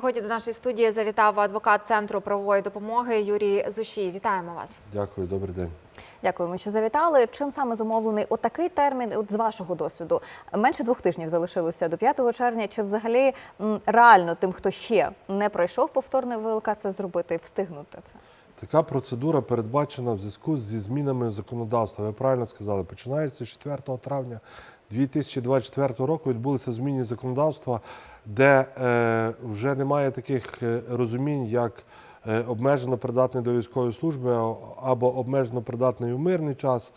Сьогодні до нашої студії завітав адвокат Центру правової допомоги Юрій Зушій. Вітаємо вас. Дякую, добрий день. Дякуємо, що завітали. Чим саме зумовлений отакий термін? От з вашого досвіду менше двох тижнів залишилося до 5 червня. Чи взагалі реально тим, хто ще не пройшов повторний ВЛК, це зробити і встигнути це? Така процедура передбачена в зв'язку зі змінами законодавства. Ви правильно сказали, починається з 4 травня 2024 року відбулися зміни законодавства, де е, вже немає таких е, розумінь, як е, обмежено придатний до військової служби або обмежено придатний у мирний час,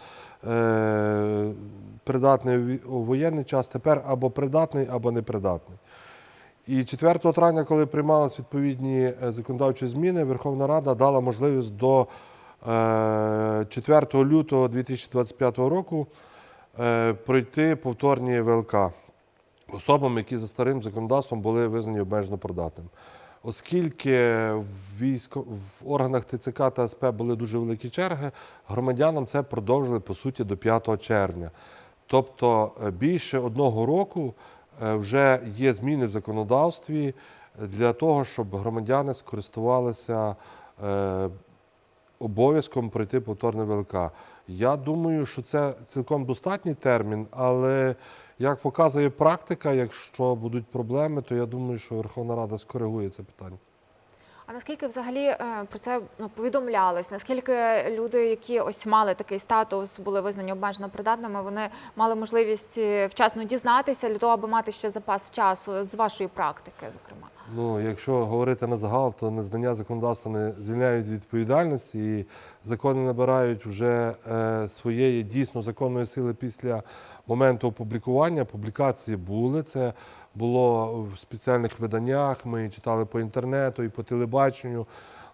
придатний у воєнний час, тепер або придатний, або непридатний. І 4 травня, коли приймались відповідні законодавчі зміни, Верховна Рада дала можливість до е, 4 лютого 2025 року пройти повторні ВЛК особам, які за старим законодавством були визнані обмежено придатним. Оскільки в, військо, в органах ТЦК та СП були дуже великі черги, громадянам це продовжили по суті до 5 червня. Тобто е, більше одного року е, вже є зміни в законодавстві для того, щоб громадяни скористувалися е, обов'язком пройти повторне ВЛК. Я думаю, що це цілком достатній термін, але як показує практика, якщо будуть проблеми, то я думаю, що Верховна Рада скоригує це питання. А наскільки взагалі е, про це ну, повідомлялось? Наскільки люди, які ось мали такий статус, були визнані обмежено придатними, вони мали можливість е, вчасно дізнатися для того, аби мати ще запас часу з вашої практики, зокрема? Ну, якщо говорити на загал, то незнання законодавства не звільняють від відповідальності, і закони набирають вже е, своєї дійсно законної сили після моменту опублікування. Публікації були. Це було в спеціальних виданнях. Ми читали по інтернету і по телебаченню.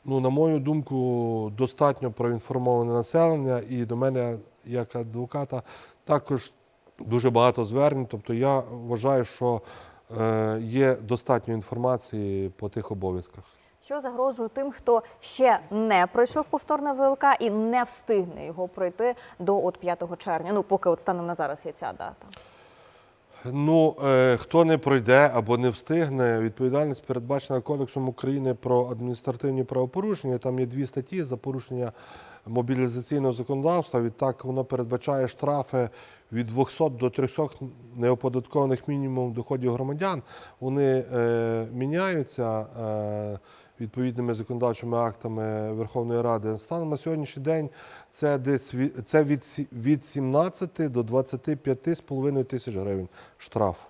Ну, на мою думку, достатньо проінформоване населення, і до мене, як адвоката, також дуже багато звернень. Тобто я вважаю, що е, є достатньо інформації по тих обов'язках. Що загрожує тим, хто ще не пройшов повторне ВЛК і не встигне його пройти до от 5 червня? Ну, поки от станом на зараз є ця дата. Ну, е, хто не пройде або не встигне, відповідальність передбачена Кодексом України про адміністративні правопорушення. Там є дві статті за порушення мобілізаційного законодавства. Відтак воно передбачає штрафи від 200 до 300 неоподаткованих мінімум доходів громадян. Вони е, міняються е, відповідними законодавчими актами Верховної Ради. Станом на сьогоднішній день це десь це від, від 17 до 25,5 тисяч гривень штраф.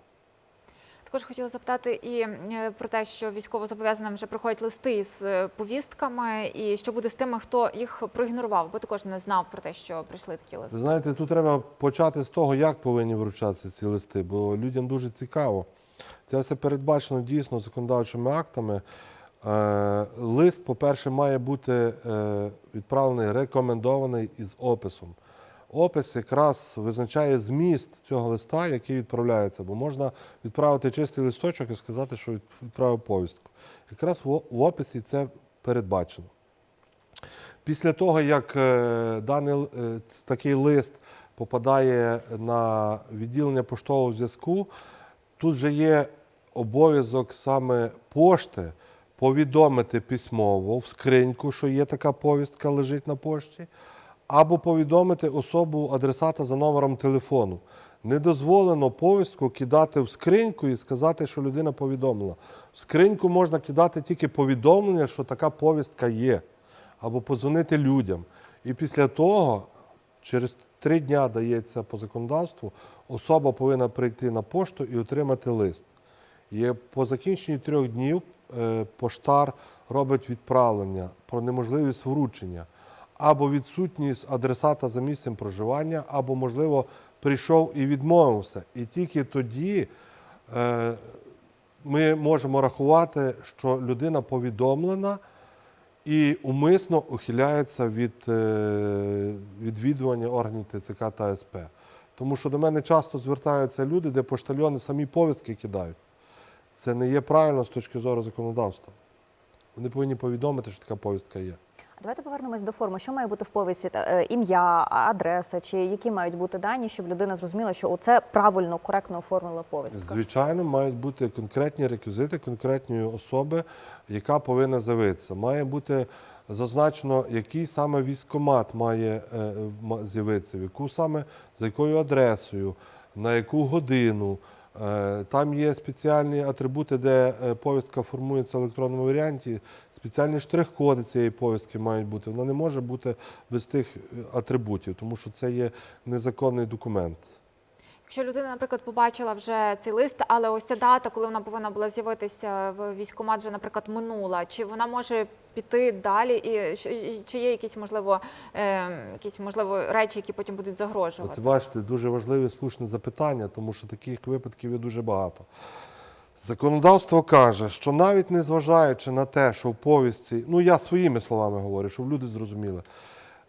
Також хотіла запитати і е, про те, що військовозобов'язаним вже приходять листи з е, повістками, і що буде з тими, хто їх проігнорував, бо також не знав про те, що прийшли такі Ви листи. знаєте, тут треба почати з того, як повинні вручатися ці листи, бо людям дуже цікаво. Це все передбачено дійсно законодавчими актами. Е, Лист, по-перше, має бути е, відправлений рекомендований із описом. Опис якраз визначає зміст цього листа, який відправляється, бо можна відправити чистий листочок і сказати, що відправив повістку. Якраз в описі це передбачено. Після того, як е, даний такий лист попадає на відділення поштового зв'язку, тут вже є обов'язок саме пошти повідомити письмово в скриньку, що є така повістка, лежить на пошті, або повідомити особу адресата за номером телефону. Не дозволено повістку кидати в скриньку і сказати, що людина повідомила. В скриньку можна кидати тільки повідомлення, що така повістка є або подзвонити людям. І після того, через три дня дається по законодавству, особа повинна прийти на пошту і отримати лист. І по закінченні трьох днів поштар робить відправлення про неможливість вручення або відсутність адресата за місцем проживання, або, можливо, прийшов і відмовився. І тільки тоді е, ми можемо рахувати, що людина повідомлена і умисно ухиляється від е, відвідування органів ТЦК та СП. Тому що до мене часто звертаються люди, де поштальони самі повістки кидають. Це не є правильно з точки зору законодавства. Вони повинні повідомити, що така повістка є. Давайте повернемось до форми. Що має бути в повісті? Е, Ім'я, адреса, чи які мають бути дані, щоб людина зрозуміла, що оце правильно, коректно оформила повістка? Звичайно, мають бути конкретні реквізити конкретної особи, яка повинна з'явитися. Має бути зазначено, який саме військомат має е, з'явитися, в яку саме за якою адресою, на яку годину. Е, Там є спеціальні атрибути, де е, повістка формується в електронному варіанті. Спеціальні штрих-коди цієї повістки мають бути. Вона не може бути без тих е, атрибутів, тому що це є незаконний документ. Якщо людина, наприклад, побачила вже цей лист, але ось ця дата, коли вона повинна була з'явитися в військкомат, вже, наприклад, минула, чи вона може піти далі, і чи є якісь можливо, е, якісь можливо речі, які потім будуть загрожувати? Оце бачите, дуже важливе слушне запитання, тому що таких випадків є дуже багато. Законодавство каже, що навіть незважаючи на те, що в повісті, ну я своїми словами говорю, щоб люди зрозуміли,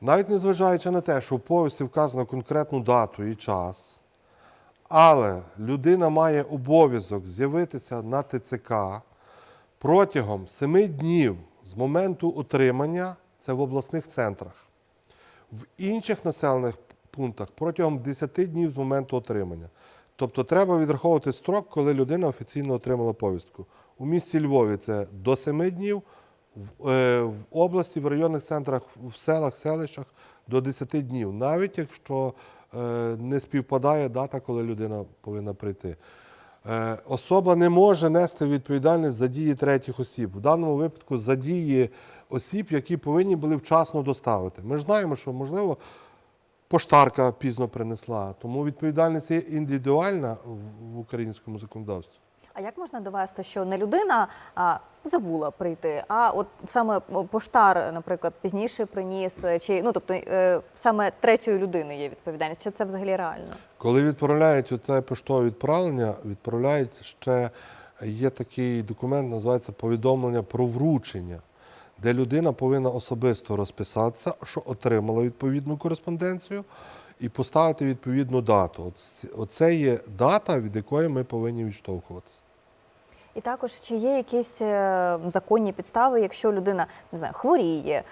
навіть незважаючи на те, що в повісті вказано конкретну дату і час, але людина має обов'язок з'явитися на ТЦК протягом семи днів з моменту отримання, це в обласних центрах. В інших населених пунктах протягом 10 днів з моменту отримання. Тобто треба відраховувати строк, коли людина офіційно отримала повістку. У місті Львові це до 7 днів, в, е, в області, в районних центрах, в селах, селищах до 10 днів, навіть якщо е, не співпадає дата, коли людина повинна прийти. Е, Особа не може нести відповідальність за дії третіх осіб. В даному випадку за дії осіб, які повинні були вчасно доставити. Ми ж знаємо, що можливо поштарка пізно принесла, тому відповідальність є індивідуальна в- в українському законодавстві. А як можна довести, що не людина а, забула прийти, а от саме поштар, наприклад, пізніше приніс, е, чи ну тобто е, саме третьої людини є відповідальність? Чи це взагалі реально? Коли відправляють оце поштове відправлення, відправляють ще є такий документ, називається повідомлення про вручення, де людина повинна особисто розписатися, що отримала відповідну кореспонденцію, і поставити відповідну дату. Оце є дата, від якої ми повинні відштовхуватися. І також чи є якісь е, законні підстави, якщо людина не знаю, хворіє,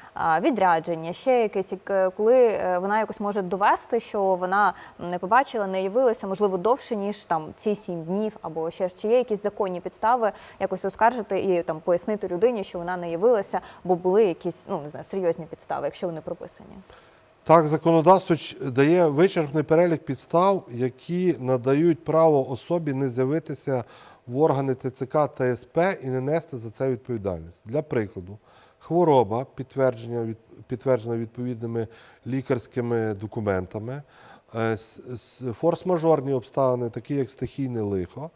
відрядження, ще якесь, як, е, коли е, вона якось може довести, що вона не побачила, не явилася, можливо, довше ніж там ці сім днів, або ще ж чи є якісь законні підстави якось оскаржити і там пояснити людині, що вона не явилася, бо були якісь ну не знаю, серйозні підстави, якщо вони прописані. Так, законодавство дає вичерпний перелік підстав, які надають право особі не з'явитися в органи ТЦК та СП і не нести за це відповідальність. Для прикладу, хвороба, підтверджена відповідними лікарськими документами, е, форс-мажорні обставини, такі як стихійне лихо,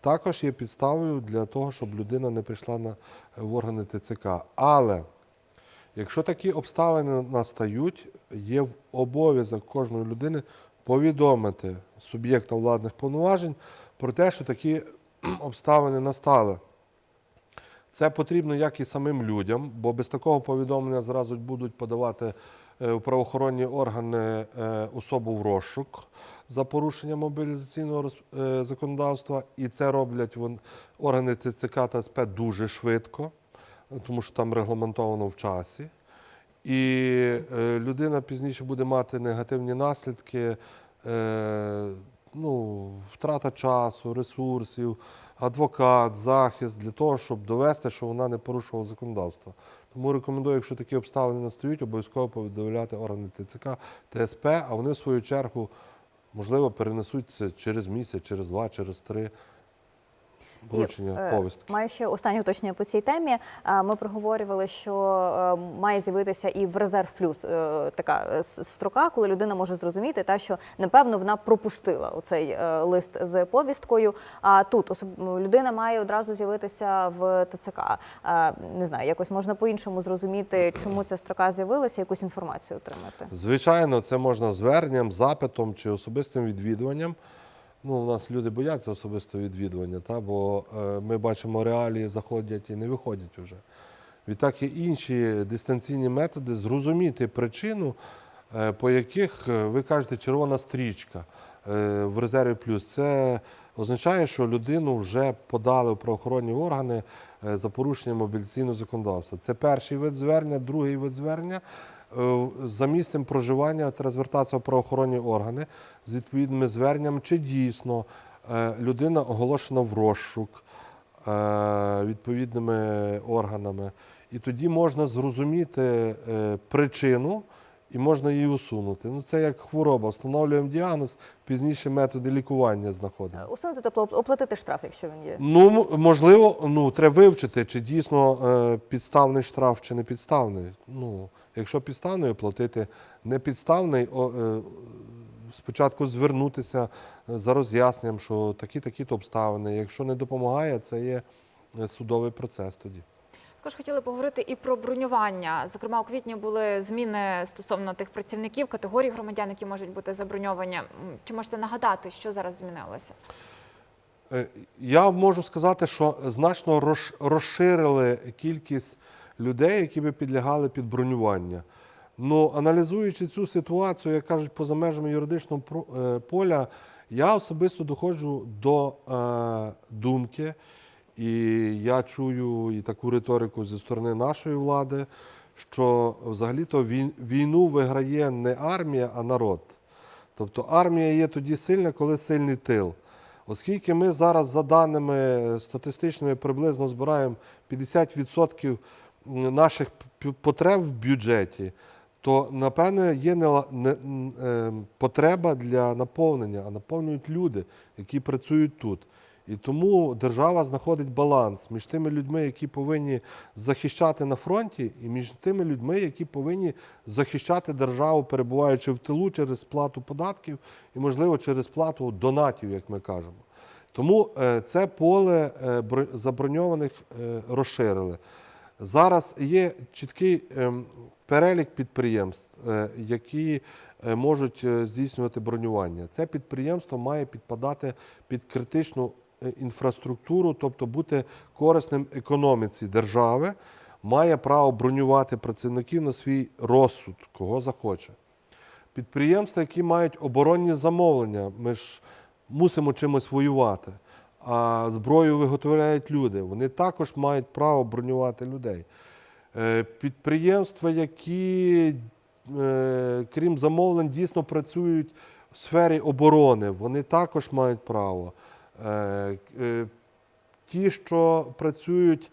також є підставою для того, щоб людина не прийшла на, в органи ТЦК. Але Якщо такі обставини настають, є в обов'язок кожної людини повідомити суб'єкта владних повноважень про те, що такі обставини настали. Це потрібно як і самим людям, бо без такого повідомлення зразу будуть подавати е, в правоохоронні органи е, особу в розшук за порушення мобілізаційного е, законодавства, і це роблять органи ТЦК та СП дуже швидко, тому що там регламентовано в часі. І е, людина пізніше буде мати негативні наслідки, е, ну, втрата часу, ресурсів, адвокат, захист для того, щоб довести, що вона не порушувала законодавство. Тому рекомендую, якщо такі обставини настають, обов'язково повідомляти органи ТЦК, ТСП, а вони в свою чергу, можливо, перенесуть це через місяць, через два, через три вручення е, повістки. Маю ще останнє уточнення по цій темі. Ми проговорювали, що е, має з'явитися і в резерв плюс е, така е, строка, коли людина може зрозуміти, та що напевно вона пропустила оцей е, лист з повісткою. А тут людина має одразу з'явитися в ТЦК. Не знаю, якось можна по-іншому зрозуміти, чому ця строка з'явилася, якусь інформацію отримати. Звичайно, це можна зверненням, запитом чи особистим відвідуванням. Ну, у нас люди бояться особистого відвідування, та, бо е, ми бачимо реалії, заходять і не виходять вже. Відтак є інші дистанційні методи зрозуміти причину, е, по яких е, ви кажете червона стрічка е, в резерві плюс. Це означає, що людину вже подали в правоохоронні органи е, за порушення мобілізаційного законодавства. Це перший вид звернення, другий вид звернення. Е, За місцем проживання треба звертатися в правоохоронні органи з відповідними зверненнями, чи дійсно е, людина оголошена в розшук е, відповідними органами. І тоді можна зрозуміти причину і можна її усунути. Ну, це як хвороба. Встановлюємо діагноз, пізніше методи лікування знаходимо. Е, Усунути, тобто оплатити штраф, якщо він є. Ну, можливо, ну, треба вивчити, чи дійсно е, підставний штраф, чи не підставний. Ну, якщо підставний, оплатити не підставний, о, е, спочатку звернутися е, за роз'ясненням, що такі-такі то обставини. Якщо не допомагає, це є е, судовий процес тоді. Також хотіли поговорити і про бронювання. Зокрема, у квітні були зміни стосовно тих працівників, категорій громадян, які можуть бути заброньовані. Чи можете нагадати, що зараз змінилося? Е, Я можу сказати, що значно розширили кількість людей, які би підлягали під бронювання. Ну, аналізуючи цю ситуацію, як кажуть, поза межами юридичного е, поля, я особисто доходжу до е, думки, і я чую і таку риторику зі сторони нашої влади, що взагалі-то війну виграє не армія, а народ. Тобто армія є тоді сильна, коли сильний тил. Оскільки ми зараз, за даними статистичними, приблизно збираємо 50% наших потреб в бюджеті, то напевне є не, не- е, потреба для наповнення, а наповнюють люди, які працюють тут. І тому держава знаходить баланс між тими людьми, які повинні захищати на фронті, і між тими людьми, які повинні захищати державу, перебуваючи в тилу через сплату податків і, можливо, через сплату донатів, як ми кажемо. Тому е, це поле е, бро- заброньованих е, розширили. Зараз є чіткий ем, перелік підприємств, які можуть здійснювати бронювання. Це підприємство має підпадати під критичну інфраструктуру, тобто бути корисним економіці держави, має право бронювати працівників на свій розсуд, кого захоче. Підприємства, які мають оборонні замовлення, ми ж мусимо чимось воювати. А зброю виготовляють люди. Вони також мають право бронювати людей. Е, Підприємства, які, е, крім замовлень, дійсно працюють в сфері оборони, вони також мають право. Е, е, Ті, що працюють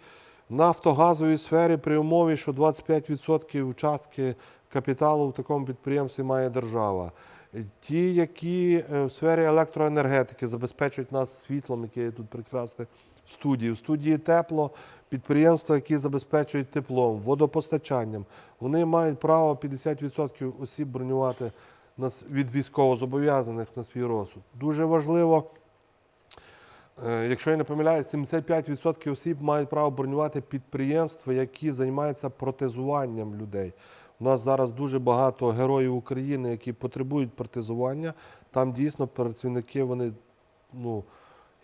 в нафтогазовій сфері при умові, що 25% частки капіталу в такому підприємстві має держава. Ті, які е, в сфері електроенергетики забезпечують нас світлом, яке є тут прекрасне в студії. В студії тепло, підприємства, які забезпечують теплом, водопостачанням, вони мають право 50% осіб бронювати від військовозобов'язаних на свій розсуд. Дуже важливо. Е, Якщо я не помиляюсь, 75% осіб мають право бронювати підприємства, які займаються протезуванням людей. У нас зараз дуже багато героїв України, які потребують протезування. Там дійсно працівники, вони, ну,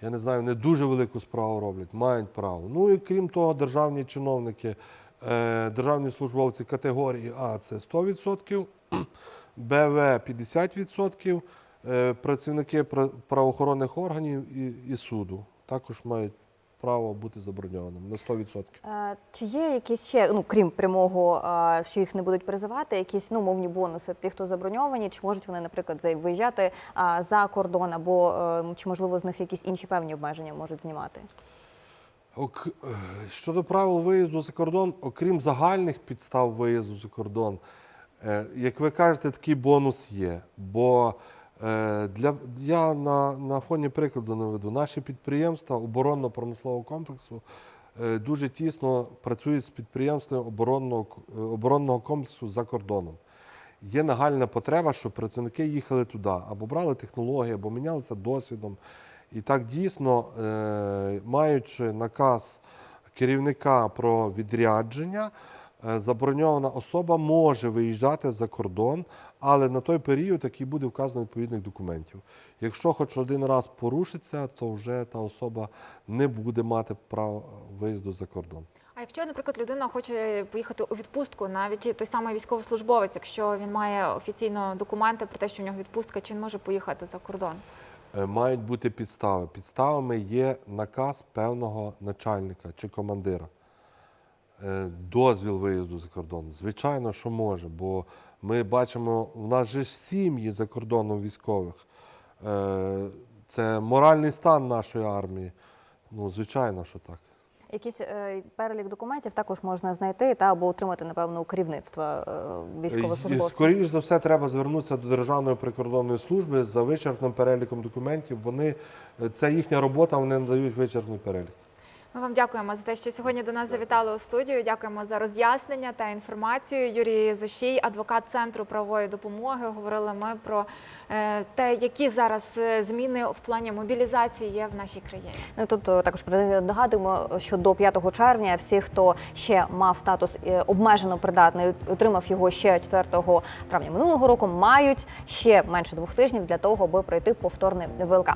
я не знаю, не дуже велику справу роблять, мають право. Ну і крім того, державні чиновники, е, державні службовці категорії А це 100%, БВ 50%, е, працівники правоохоронних органів і, і суду також мають право бути заброньованим на 100%. Е, Чи є якісь ще, ну крім прямого, е, що їх не будуть призивати, якісь ну мовні бонуси тих, хто заброньовані, чи можуть вони, наприклад, виїжджати е, за кордон, або е, чи можливо з них якісь інші певні обмеження можуть знімати? Ок, е, щодо правил виїзду за кордон, окрім загальних підстав виїзду за кордон, е, як ви кажете, такий бонус є. Бо е, для, я на, на фоні прикладу наведу, наші підприємства оборонно-промислового комплексу е, дуже тісно працюють з підприємствами оборонного, е, оборонного комплексу за кордоном. Є нагальна потреба, щоб працівники їхали туди, або брали технології, або мінялися досвідом. І так дійсно, е, маючи наказ керівника про відрядження, е, заброньована особа може виїжджати за кордон, але на той період, який буде вказано відповідних документів. Якщо хоч один раз порушиться, то вже та особа не буде мати права виїзду за кордон. А якщо, наприклад, людина хоче поїхати у відпустку, навіть той самий військовослужбовець, якщо він має офіційно документи про те, що у нього відпустка, чи він може поїхати за кордон? е, мають бути підстави. Підставами є наказ певного начальника чи командира. Е, Дозвіл виїзду за кордон. Звичайно, що може, бо ми бачимо, в нас же сім'ї за кордоном військових. Е, Це моральний стан нашої армії. Ну, звичайно, що так. Якийсь е, перелік документів також можна знайти та або отримати, напевно, у керівництва е, військовослужбовців. Скоріш за все, треба звернутися до Державної прикордонної служби за вичерпним переліком документів. Вони це їхня робота, вони надають вичерпний перелік. Ми вам дякуємо за те, що сьогодні до нас завітали у студію. Дякуємо за роз'яснення та інформацію. Юрій Зощій, адвокат центру правової допомоги. Говорили ми про е, те, які зараз е, зміни в плані мобілізації є в нашій країні. Ну тут е, також нагадуємо, що до 5 червня всі, хто ще мав статус е, обмежено придатний, отримав його ще 4 травня минулого року, мають ще менше двох тижнів для того, аби пройти повторний ВЛК.